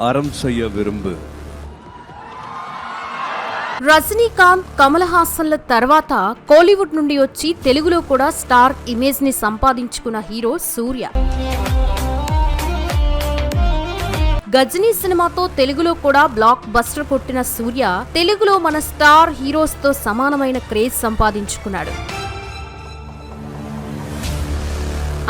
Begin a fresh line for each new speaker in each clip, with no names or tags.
அறம் செய்ய விரும்பு
రజనీకాంత్ కమల్ హాసన్ల తర్వాత కోలీవుడ్ నుండి వచ్చి తెలుగులో కూడా స్టార్ ఇమేజ్ ని సంపాదించుకున్న హీరో సూర్య గజనీ సినిమాతో తెలుగులో కూడా బ్లాక్ బస్టర్ కొట్టిన సూర్య తెలుగులో మన స్టార్ హీరోస్ తో సమానమైన క్రేజ్ సంపాదించుకున్నాడు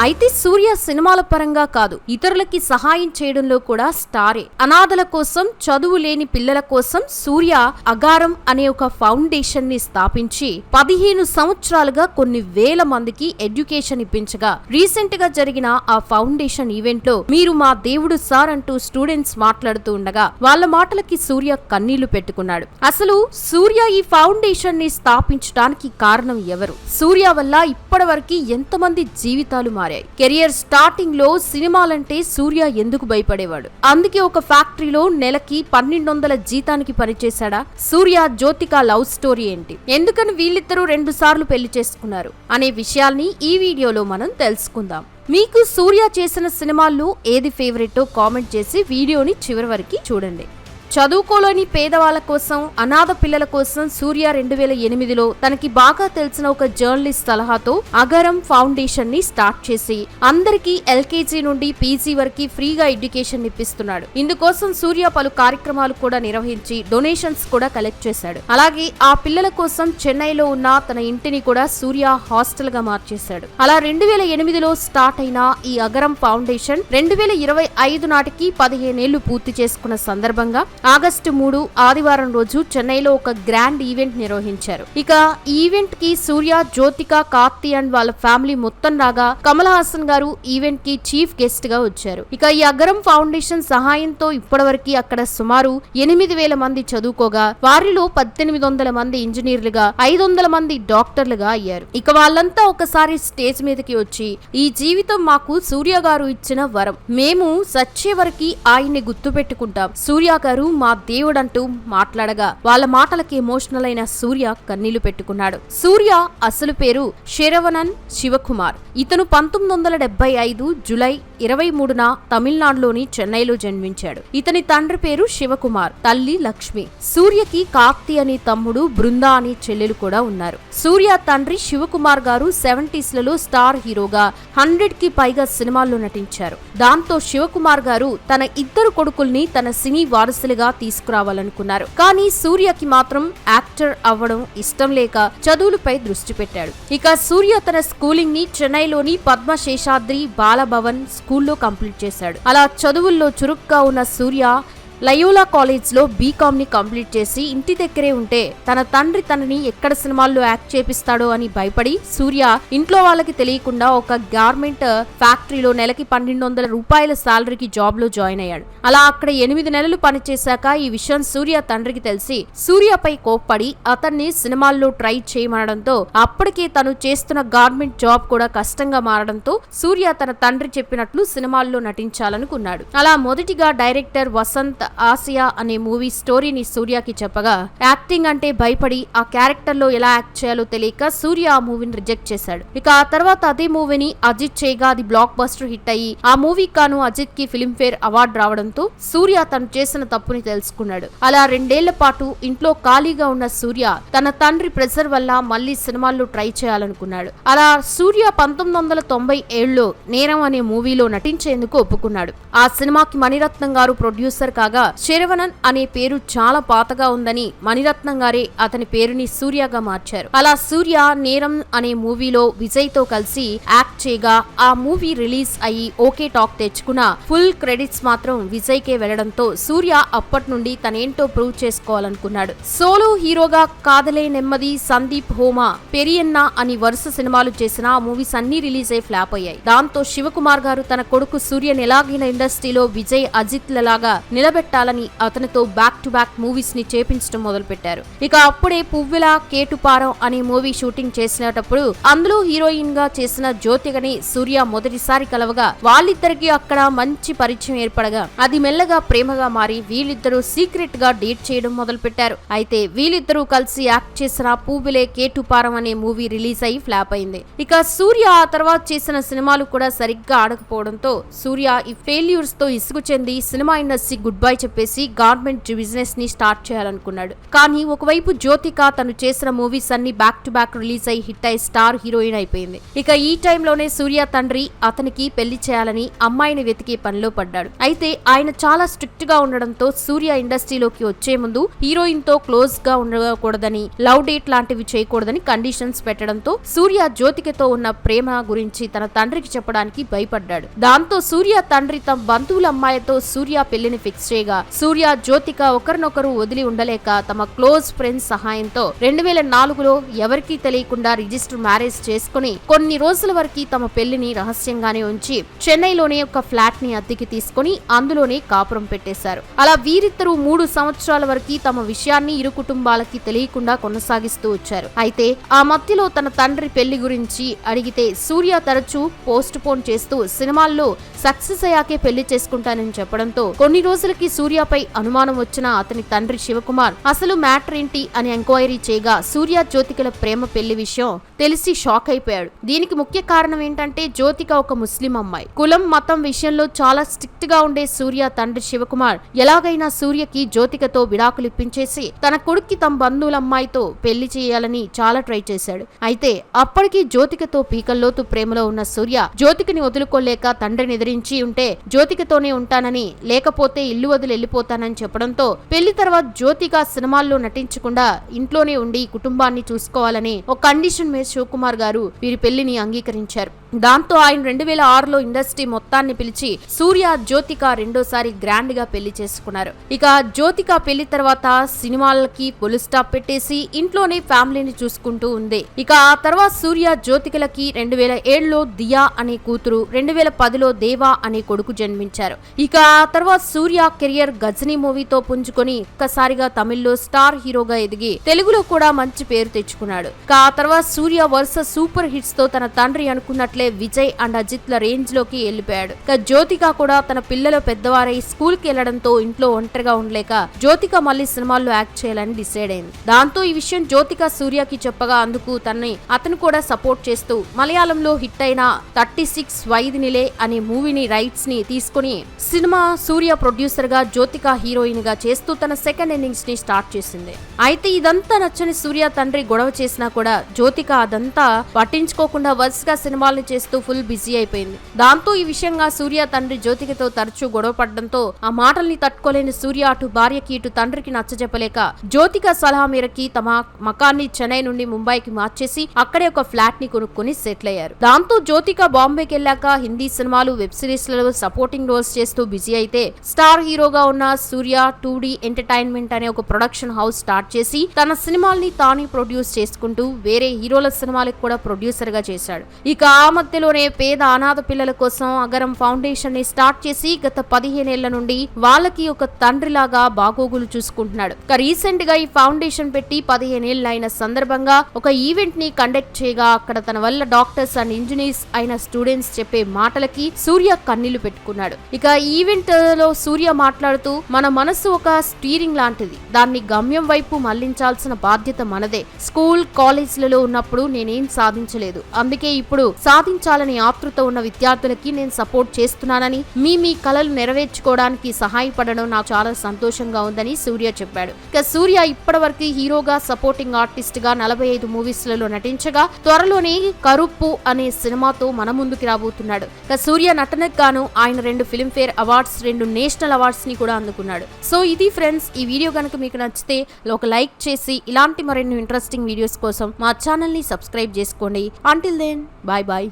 అయితే సూర్య సినిమాల పరంగా కాదు ఇతరులకి సహాయం చేయడంలో కూడా స్టారే. అనాథల కోసం చదువు లేని పిల్లల కోసం సూర్య అగారం అనే ఒక ఫౌండేషన్ని స్థాపించి పదిహేను సంవత్సరాలుగా కొన్ని వేల మందికి ఎడ్యుకేషన్ ఇప్పించగా. రీసెంట్గా జరిగిన ఆ ఫౌండేషన్ ఈవెంట్లో మీరు మా దేవుడు సార్ అంటూ స్టూడెంట్స్ మాట్లాడుతూ ఉండగా వాళ్ళ మాటలకి సూర్య కన్నీళ్ళు పెట్టుకున్నాడు. అసలు సూర్య ఈ ఫౌండేషన్ని స్థాపించడానికి కారణం ఎవరు? సూర్య వల్ల ఇప్పటి వరకు ఎంతమంది జీవితాలు మారాయి? కెరియర్ స్టార్టింగ్లో సినిమాలంటే సూర్య ఎందుకు భయపడేవాడు? అందుకే ఒక ఫ్యాక్టరీలో నెలకి పన్నెండు వందల జీతానికి పనిచేశాడా? సూర్య జ్యోతిక లవ్ స్టోరీ ఏంటి? ఎందుకని వీళ్ళిద్దరూ రెండు సార్లు పెళ్ళి చేసుకున్నారు? అనే విషయాల్ని ఈ వీడియోలో మనం తెలుసుకుందాం. మీకు సూర్య చేసిన సినిమాల్లో ఏది ఫేవరెటో కామెంట్ చేసి వీడియోని చివరి వరకు చూడండి. చదువుకోలేని పేదవాళ్ళ కోసం అనాథ పిల్లల కోసం సూర్య రెండు వేల ఎనిమిదిలో తనకి బాగా తెలిసిన ఒక జర్నలిస్ట్ సలహాతో అగరం ఫౌండేషన్ని స్టార్ట్ చేసి అందరికీ ఎల్కేజీ నుండి పీజీ వరకు ఫ్రీగా ఎడ్యుకేషన్ ఇప్పిస్తున్నాడు. ఇందుకోసం సూర్య పలు కార్యక్రమాలు కూడా నిర్వహించి డొనేషన్స్ కూడా కలెక్ట్ చేశాడు. అలాగే ఆ పిల్లల కోసం చెన్నైలో ఉన్న తన ఇంటిని కూడా సూర్య హాస్టల్గా మార్చేశాడు. అలా రెండు వేల ఎనిమిదిలో స్టార్ట్ అయిన ఈ అగరం ఫౌండేషన్ రెండు వేల ఇరవై ఐదు నాటికి పదిహేనేళ్ళు పూర్తి చేసుకున్న సందర్భంగా ఆగస్టు మూడు ఆదివారం రోజు చెన్నైలో ఒక గ్రాండ్ ఈవెంట్ నిర్వహించారు. ఇక ఈవెంట్కి సూర్య జ్యోతిక కార్తి అండ్ వాళ్ళ ఫ్యామిలీ మొత్తం రాగా కమల్ హాసన్ గారు ఈవెంట్కి చీఫ్ గెస్ట్గా వచ్చారు. ఇక ఈ అగరం ఫౌండేషన్ సహాయంతో ఇప్పటివరకు అక్కడ సుమారు ఎనిమిది వేల మంది చదువుకోగా వారిలో పద్దెనిమిది వందల మంది ఇంజనీర్లుగా ఐదు వందల మంది డాక్టర్లుగా అయ్యారు. ఇక వాళ్ళంతా ఒకసారి స్టేజ్ మీదకి వచ్చి ఈ జీవితం మాకు సూర్య గారు ఇచ్చిన వరం. మేము సచ్చే వరకు ఆయన్ని గుర్తు పెట్టుకుంటాం సూర్య గారు మా దేవుడంటూ మాట్లాడగా. వాళ్ళ మాటలకి ఎమోషనల్ అయిన సూర్య కన్నీళ్ళు పెట్టుకున్నాడు. సూర్య అసలు పేరు శరవణన్ శివకుమార్. ఇతను పంతొమ్మిది వందల డెబ్బై ఐదు జులై ఇరవై మూడున తమిళనాడులోని చెన్నైలో జన్మించాడు. ఇతని తండ్రి పేరు శివకుమార్ తల్లి లక్ష్మి. సూర్యకి కార్తి అనే తమ్ముడు బృందా అనే చెల్లెలు కూడా ఉన్నారు. సూర్య తండ్రి శివకుమార్ గారు సెవెంటీస్లలో స్టార్ హీరోగా హండ్రెడ్కి పైగా సినిమాల్లో నటించారు. దాంతో శివకుమార్ గారు తన ఇద్దరు కొడుకుల్ని తన సినీ వారసులుగా తీసుకురావాలనుకున్నారు. కానీ సూర్యకి మాత్రం యాక్టర్ అవ్వడం ఇష్టం లేక చదువులపై దృష్టి పెట్టాడు. ఇక సూర్య తన స్కూలింగ్ని చెన్నైలోని పద్మశేషాద్రి బాలభవన్ స్కూల్లో కంప్లీట్ చేశాడు. అలా చదువుల్లో చురుగ్గా ఉన్న సూర్య లయోలా కాలేజ్లో బీకామ్ని బీకామ్ని కంప్లీట్ చేసి ఇంటి దగ్గరే ఉంటే తన తండ్రి తనని ఎక్కడ సినిమాల్లో యాక్ట్ చేపిస్తాడో అని భయపడి సూర్య ఇంట్లో వాళ్ళకి తెలియకుండా ఒక గార్మెంట్ ఫ్యాక్టరీలో నెలకి పన్నెండు వందల రూపాయల శాలరీకి జాబ్లో జాయిన్ అయ్యాడు. అలా అక్కడ ఎనిమిది నెలలు పనిచేశాక ఈ విషయం సూర్య తండ్రికి తెలిసి సూర్యపై కోప్పడి అతన్ని సినిమాల్లో ట్రై చేయమనడంతో అప్పటికే తను చేస్తున్న గార్మెంట్ జాబ్ కూడా కష్టంగా మారడంతో సూర్య తన తండ్రి చెప్పినట్లు సినిమాల్లో నటించాలనుకున్నాడు. అలా మొదటిగా డైరెక్టర్ వసంత్ ఆసియా అనే మూవీ స్టోరీని సూర్యకి చెప్పగా యాక్టింగ్ అంటే భయపడి ఆ క్యారెక్టర్లో ఎలా యాక్ట్ చేయాలో తెలియక సూర్య ఆ మూవీని రిజెక్ట్ చేశాడు. ఇక ఆ తర్వాత అదే మూవీని అజిత్ చేయగా అది బ్లాక్ బస్టర్ హిట్ అయ్యి ఆ మూవీ కాను అజిత్కి ఫిల్మ్ఫేర్ అవార్డు రావడంతో సూర్య తను చేసిన తప్పుని తెలుసుకున్నాడు. అలా రెండేళ్ళ పాటు ఇంట్లో ఖాళీగా ఉన్న సూర్య తన తండ్రి ప్రెషర్ వల్ల మళ్ళీ సినిమాల్లో ట్రై చేయాలనుకున్నాడు. అలా సూర్య పంతొమ్మిది వందల తొంభై ఏడులో నేరం అనే మూవీలో నటించేందుకు ఒప్పుకున్నాడు. ఆ సినిమాకి మణిరత్నం గారు ప్రొడ్యూసర్ కాగా శరవణన్ అనే పేరు చాలా పాతగా ఉందని మణిరత్నం గారే అతని పేరుని సూర్యగా మార్చారు. అలా సూర్య నేరం అనే మూవీలో విజయ్తో కలిసి యాక్ట్ చేయగా ఆ మూవీ రిలీజ్ అయ్యి ఓకే టాక్ తెచ్చుకున్న ఫుల్ క్రెడిట్స్ మాత్రం విజయ్ కే వెళ్ళడంతో సూర్య అప్పటి నుండి తనేంటో ప్రూవ్ చేసుకోవాలనుకున్నాడు. సోలో హీరోగా కాదలే నెమ్మది సందీప్ హోమా పెరియన్న అని వరుస సినిమాలు చేసిన ఆ మూవీస్ అన్ని రిలీజ్ అయి ఫ్లాప్ అయ్యాయి. దాంతో శివకుమార్ గారు తన కొడుకు సూర్య నెలాగిన ఇండస్ట్రీలో విజయ్ అజిత్ లలాగా నిలబెట్టి కట్టాలని అతనితో బ్యాక్ టు బ్యాక్ మూవీస్ని చేపించడం మొదలుపెట్టారు. ఇక అప్పుడే పువ్వుల కేటుపారం అనే మూవీ షూటింగ్ చేసినప్పుడు అందులో హీరోయిన్గా చేసిన జ్యోతిగని సూర్య మొదటిసారి కలవగా వాళ్ళిద్దరికి అక్కడ మంచి పరిచయం ఏర్పడగా అది మెల్లగా ప్రేమగా మారి వీళ్ళిద్దరూ సీక్రెట్గా డేట్ చేయడం మొదలుపెట్టారు. అయితే వీళ్ళిద్దరూ కలిసి యాక్ట్ చేసిన పువ్వులే కేటుపారం అనే మూవీ రిలీజ్ అయి ఫ్లాప్ అయింది. ఇక సూర్య ఆ తర్వాత చేసిన సినిమాలు కూడా సరిగ్గా ఆడకపోవడంతో సూర్య ఈ ఫెయిల్యూర్స్తో ఇసుగు చెంది సినిమా ఇండస్ట్రీ గుడ్ బై చెప్పేసి గవర్నమెంట్ బిజినెస్ని స్టార్ట్ చేయాలనుకున్నాడు. కానీ ఒకవైపు జ్యోతిక తను చేసిన మూవీస్ అన్ని బ్యాక్ టు బ్యాక్ రిలీజ్ అయి హిట్ అయి స్టార్ హీరోయిన్ అయిపోయింది. ఇక ఈ టైంలోనే సూర్య తండ్రి అతనికి పెళ్ళి చేయాలని అమ్మాయిని వెతికే పనిలో పడ్డాడు. అయితే ఆయన చాలా స్ట్రిక్ట్గా ఉండడంతో సూర్య ఇండస్ట్రీలోకి వచ్చే ముందు హీరోయిన్తో క్లోజ్గా ఉండకూడదని లవ్ డేట్ లాంటివి చేయకూడదని కండిషన్స్ పెట్టడంతో సూర్య జ్యోతికతో ఉన్న ప్రేమ గురించి తన తండ్రికి చెప్పడానికి భయపడ్డాడు. దాంతో సూర్య తండ్రి తమ బంధువుల అమ్మాయితో సూర్య పెళ్ళిని ఫిక్స్ చేయగా సూర్య జ్యోతిక ఒకరినొకరు వదిలి ఉండలేక తమ క్లోజ్ ఫ్రెండ్స్ సహాయంతో రెండు వేల నాలుగులో ఎవరికీ తెలియకుండా రిజిస్టర్ మ్యారేజ్ చేసుకుని కొన్ని రోజుల వరకు తమ పెళ్ళిని రహస్యంగానే ఉంచి చెన్నైలోనే ఒక ఫ్లాట్ని అద్దెకి తీసుకుని అందులోనే కాపురం పెట్టేశారు. అలా వీరిద్దరూ మూడు సంవత్సరాల వరకు తమ విషయాన్ని ఇరు కుటుంబాలకి తెలియకుండా కొనసాగిస్తూ వచ్చారు. అయితే ఆ మధ్యలో తన తండ్రి పెళ్ళి గురించి అడిగితే సూర్య తరచూ పోస్ట్ పోన్ చేస్తూ సినిమాల్లో సక్సెస్ అయ్యాకే పెళ్ళి చేసుకుంటానని చెప్పడంతో కొన్ని రోజులకి సూర్యపై అనుమానం వచ్చిన అతని తండ్రి శివకుమార్ అసలు మ్యాటర్ ఏంటి? అని ఎంక్వైరీ చేయగా సూర్య జ్యోతికల ప్రేమ పెళ్ళి విషయం తెలిసి షాక్ అయిపోయాడు. దీనికి ముఖ్య కారణం ఏంటంటే జ్యోతిక ఒక ముస్లిం అమ్మాయి. కులం మతం విషయంలో చాలా స్ట్రిక్ట్గా ఉండే సూర్య తండ్రి శివకుమార్ ఎలాగైనా సూర్యకి జ్యోతికతో విడాకులు ఇప్పించేసి తన కొడుక్కి తమ బంధువుల అమ్మాయితో పెళ్ళి చేయాలని చాలా ట్రై చేశాడు. అయితే అప్పటికి జ్యోతికతో పీకల్లోతు ప్రేమలో ఉన్న సూర్య జ్యోతికని వదులుకోలేక తండ్రిని ఎదిరించి ఉంటే జ్యోతికతోనే ఉంటానని లేకపోతే ఇల్లు వదిలి వెళ్ళిపోతానని చెప్పడంతో పెళ్ళి తర్వాత జ్యోతిక సినిమాల్లో నటించకుండా ఇంట్లోనే ఉండి కుటుంబాన్ని చూసుకోవాలని ఒక కండిషన్ మీద శివకుమార్ గారు వీరి పెళ్ళిని అంగీకరించారు. దాంతో ఆయన రెండు వేల ఆరులో ఇండస్ట్రీ మొత్తాన్ని పిలిచి సూర్య జ్యోతిక రెండోసారి గ్రాండ్గా పెళ్ళి చేసుకున్నారు. ఇక జ్యోతిక పెళ్ళి తర్వాత సినిమాలకి పొలి స్టాప్ పెట్టేసి ఇంట్లోనే ఫ్యామిలీని చూసుకుంటూ ఉంది. ఇక ఆ తర్వాత సూర్య జ్యోతికలకి రెండు వేల ఏడులో దియా అనే కూతురు రెండు వేల పదిలో దేవా అనే కొడుకు జన్మించారు. ఇక ఆ తర్వాత సూర్య కెరియర్ గజనీ మూవీతో పుంజుకొని ఒక్కసారిగా తమిళ్ళో స్టార్ హీరోగా ఎదిగి తెలుగులో కూడా మంచి పేరు తెచ్చుకున్నాడు. ఇక ఆ తర్వాత సూర్య వరుస సూపర్ హిట్స్తో తన తండ్రి అనుకున్నట్లు విజయ్ అండ్ అజిత్ ల రేంజ్లోకి వెళ్ళిపోయాడు. ఇక జ్యోతిక కూడా తన పిల్లలు పెద్దవారై స్కూల్కి వెళ్ళడంతో ఇంట్లో ఒంటరిగా ఉండలేక జ్యోతిక మళ్ళీ సినిమాల్లో యాక్ట్ చేయాలని డిసైడ్ అయింది. దాంతో ఈ విషయం జ్యోతిక సూర్యకి చెప్పగా అందుకు తనని అతను కూడా సపోర్ట్ చేస్తూ మలయాళంలో హిట్ అయిన థర్టీ సిక్స్ వైదినిలే అనే మూవీని రైట్స్ని తీసుకుని సినిమా సూర్య ప్రొడ్యూసర్గా జ్యోతిక హీరోయిన్గా చేస్తూ తన సెకండ్ ఇన్నింగ్స్ని స్టార్ట్ చేసింది. అయితే ఇదంతా నచ్చని సూర్య తండ్రి గొడవ చేసినా కూడా జ్యోతిక అదంతా పట్టించుకోకుండా వరుసగా సినిమాల్ని చేస్తూ ఫుల్ బిజీ అయిపోయింది. దాంతో ఈ విషయంగా సూర్య తండ్రి జ్యోతికతో తరచూ గొడవ పడడంతో ఆ మాటల్ని తట్టుకోలేని సూర్య అటు భార్యకి ఇటు తండ్రికి నచ్చజెప్పలేక జ్యోతిక సలహా మేరకి తమ మకాన్ని చెన్నై నుండి ముంబైకి మార్చేసి అక్కడే ఒక ఫ్లాట్ని కొనుక్కొని సెటిల్ అయ్యారు దాంతో జ్యోతిక బాంబేకి వెళ్ళాక హిందీ సినిమాలు వెబ్ సిరీస్లలో సపోర్టింగ్ రోల్స్ చేస్తూ బిజీ అయితే స్టార్ హీరోగా ఉన్న సూర్య టూ ఎంటర్టైన్మెంట్ అనే ఒక ప్రొడక్షన్ హౌస్ స్టార్ట్ చేసి తన సినిమాల్ని తానే ప్రొడ్యూస్ చేసుకుంటూ వేరే హీరోల సినిమాలకు కూడా ప్రొడ్యూసర్గా చేశాడు. ఇక ఆమె మధ్యలోనే పేద అనాథ పిల్లల కోసం అగరం ఫౌండేషన్ని స్టార్ట్ చేసి గత పదిహేనేళ్ళ నుండి వాళ్ళకి ఒక తండ్రిలాగా బాగోగులు చూసుకుంటున్నాడు. ఇక రీసెంట్గా ఈ ఫౌండేషన్ పెట్టి పదిహేనేళ్ళు అయిన సందర్భంగా ఒక ఈవెంట్ని కండక్ట్ చేయగా అక్కడ తన వల్ల డాక్టర్స్ అండ్ ఇంజనీర్స్ అయిన స్టూడెంట్స్ చెప్పే మాటలకి సూర్య కన్నీళ్ళు పెట్టుకున్నాడు. ఇక ఈవెంట్లో సూర్య మాట్లాడుతూ మన మనసు ఒక స్టీరింగ్ లాంటిది. దాన్ని గమ్యం వైపు మళ్ళించాల్సిన బాధ్యత మనదే. స్కూల్ కాలేజీలలో ఉన్నప్పుడు నేనేం సాధించలేదు. అందుకే ఇప్పుడు సాధించాలని ఆతృత ఉన్న విద్యార్థులకి నేను సపోర్ట్ చేస్తున్నానని మీ మీ కలలు నెరవేర్చుకోవడానికి సహాయపడడం నాకు చాలా సంతోషంగా ఉందని సూర్య చెప్పాడు. ఇక సూర్య ఇప్పటివరకు హీరోగా సపోర్టింగ్ ఆర్టిస్ట్గా నలభై ఐదు మూవీస్లలో నటించగా త్వరలోనే కరుప్పు అనే సినిమాతో మన ముందుకు రాబోతున్నాడు. ఇక సూర్య నటనకు గాను ఆయన రెండు ఫిల్మ్ఫేర్ అవార్డ్స్ రెండు నేషనల్ అవార్డ్స్ని కూడా అందుకున్నాడు. సో ఇది ఫ్రెండ్స్ ఈ వీడియో కనుక మీకు నచ్చితే ఒక లైక్ చేసి ఇలాంటి మరెన్నో ఇంట్రెస్టింగ్ వీడియోస్ కోసం మా ఛానల్ని సబ్స్క్రైబ్ చేసుకోండి. Until then bye bye